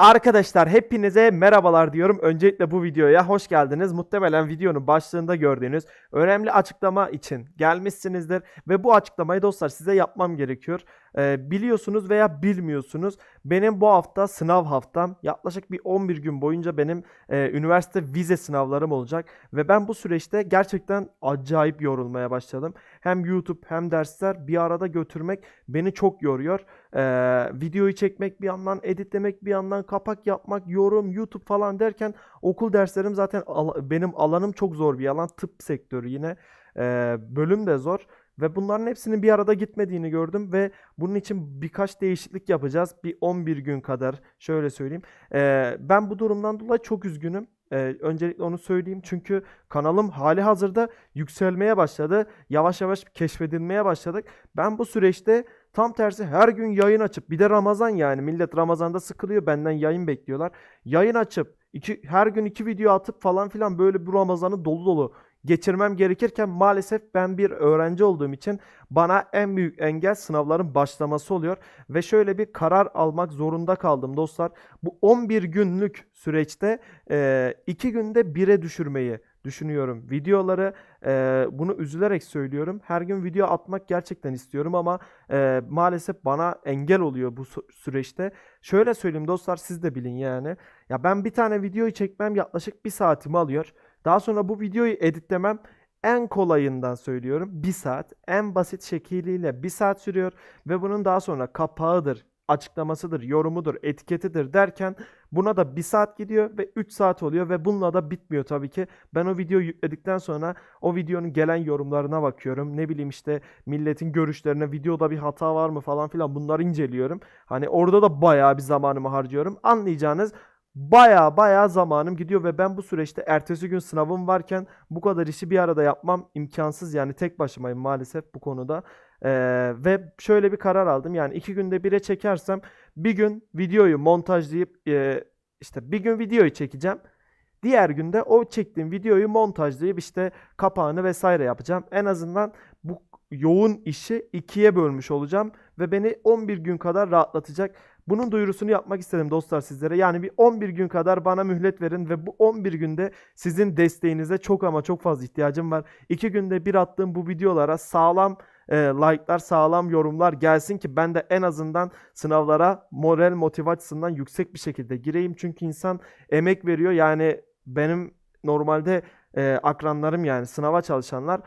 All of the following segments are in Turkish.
Arkadaşlar hepinize merhabalar diyorum. Öncelikle bu videoya hoş geldiniz. Muhtemelen videonun başlığında gördüğünüz önemli açıklama için gelmişsinizdir. Ve bu açıklamayı dostlar size yapmam gerekiyor. Ee, biliyorsunuz veya bilmiyorsunuz. Benim bu hafta sınav haftam. Yaklaşık bir 11 gün boyunca benim e, üniversite vize sınavlarım olacak. Ve ben bu süreçte gerçekten acayip yorulmaya başladım. Hem YouTube hem dersler bir arada götürmek beni çok yoruyor. Ee, videoyu çekmek bir yandan, editlemek bir yandan, kapak yapmak, yorum, YouTube falan derken okul derslerim zaten al- benim alanım çok zor bir alan. Tıp sektörü yine. Ee, bölüm de zor. Ve bunların hepsinin bir arada gitmediğini gördüm ve bunun için birkaç değişiklik yapacağız. Bir 11 gün kadar şöyle söyleyeyim. Ee, ben bu durumdan dolayı çok üzgünüm. Ee, öncelikle onu söyleyeyim çünkü kanalım hali hazırda yükselmeye başladı. Yavaş yavaş keşfedilmeye başladık. Ben bu süreçte tam tersi her gün yayın açıp bir de Ramazan yani millet Ramazan'da sıkılıyor benden yayın bekliyorlar. Yayın açıp iki, her gün iki video atıp falan filan böyle bu Ramazan'ı dolu dolu geçirmem gerekirken maalesef ben bir öğrenci olduğum için bana en büyük engel sınavların başlaması oluyor ve şöyle bir karar almak zorunda kaldım dostlar. Bu 11 günlük süreçte 2 günde 1'e düşürmeyi düşünüyorum videoları. Eee, bunu üzülerek söylüyorum. Her gün video atmak gerçekten istiyorum ama eee, maalesef bana engel oluyor bu sü- süreçte. Şöyle söyleyeyim dostlar siz de bilin yani. Ya ben bir tane videoyu çekmem yaklaşık bir saatimi alıyor. Daha sonra bu videoyu editlemem en kolayından söylüyorum bir saat. En basit şekliyle bir saat sürüyor ve bunun daha sonra kapağıdır, açıklamasıdır, yorumudur, etiketidir derken buna da bir saat gidiyor ve 3 saat oluyor ve bununla da bitmiyor tabii ki. Ben o videoyu yükledikten sonra o videonun gelen yorumlarına bakıyorum. Ne bileyim işte milletin görüşlerine, videoda bir hata var mı falan filan bunları inceliyorum. Hani orada da bayağı bir zamanımı harcıyorum. Anlayacağınız Baya baya zamanım gidiyor ve ben bu süreçte ertesi gün sınavım varken bu kadar işi bir arada yapmam imkansız yani tek başımayım maalesef bu konuda. Ee, ve şöyle bir karar aldım yani iki günde bire çekersem bir gün videoyu montajlayıp e, işte bir gün videoyu çekeceğim. Diğer günde o çektiğim videoyu montajlayıp işte kapağını vesaire yapacağım. En azından bu yoğun işi ikiye bölmüş olacağım ve beni 11 gün kadar rahatlatacak. Bunun duyurusunu yapmak istedim dostlar sizlere. Yani bir 11 gün kadar bana mühlet verin ve bu 11 günde sizin desteğinize çok ama çok fazla ihtiyacım var. 2 günde bir attığım bu videolara sağlam e, like'lar, sağlam yorumlar gelsin ki ben de en azından sınavlara moral motive açısından yüksek bir şekilde gireyim. Çünkü insan emek veriyor. Yani benim normalde e, akranlarım yani sınava çalışanlar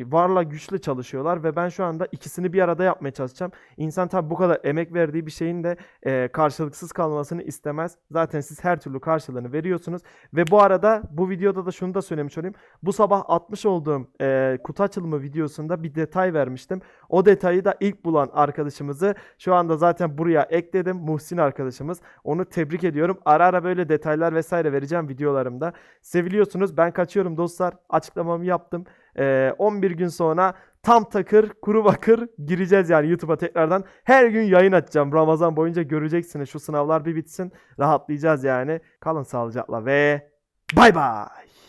varla güçlü çalışıyorlar ve ben şu anda ikisini bir arada yapmaya çalışacağım. İnsan tabi bu kadar emek verdiği bir şeyin de e, karşılıksız kalmasını istemez. Zaten siz her türlü karşılığını veriyorsunuz. Ve bu arada bu videoda da şunu da söylemiş olayım. Bu sabah atmış olduğum e, kutu açılımı videosunda bir detay vermiştim. O detayı da ilk bulan arkadaşımızı şu anda zaten buraya ekledim. Muhsin arkadaşımız. Onu tebrik ediyorum. Ara ara böyle detaylar vesaire vereceğim videolarımda. Seviliyorsunuz. Ben kaçıyorum dostlar. Açıklamamı yaptım. Ee, 11 gün sonra tam takır kuru bakır gireceğiz yani YouTube'a tekrardan. Her gün yayın açacağım. Ramazan boyunca göreceksiniz. Şu sınavlar bir bitsin. Rahatlayacağız yani. Kalın sağlıcakla ve bay bay.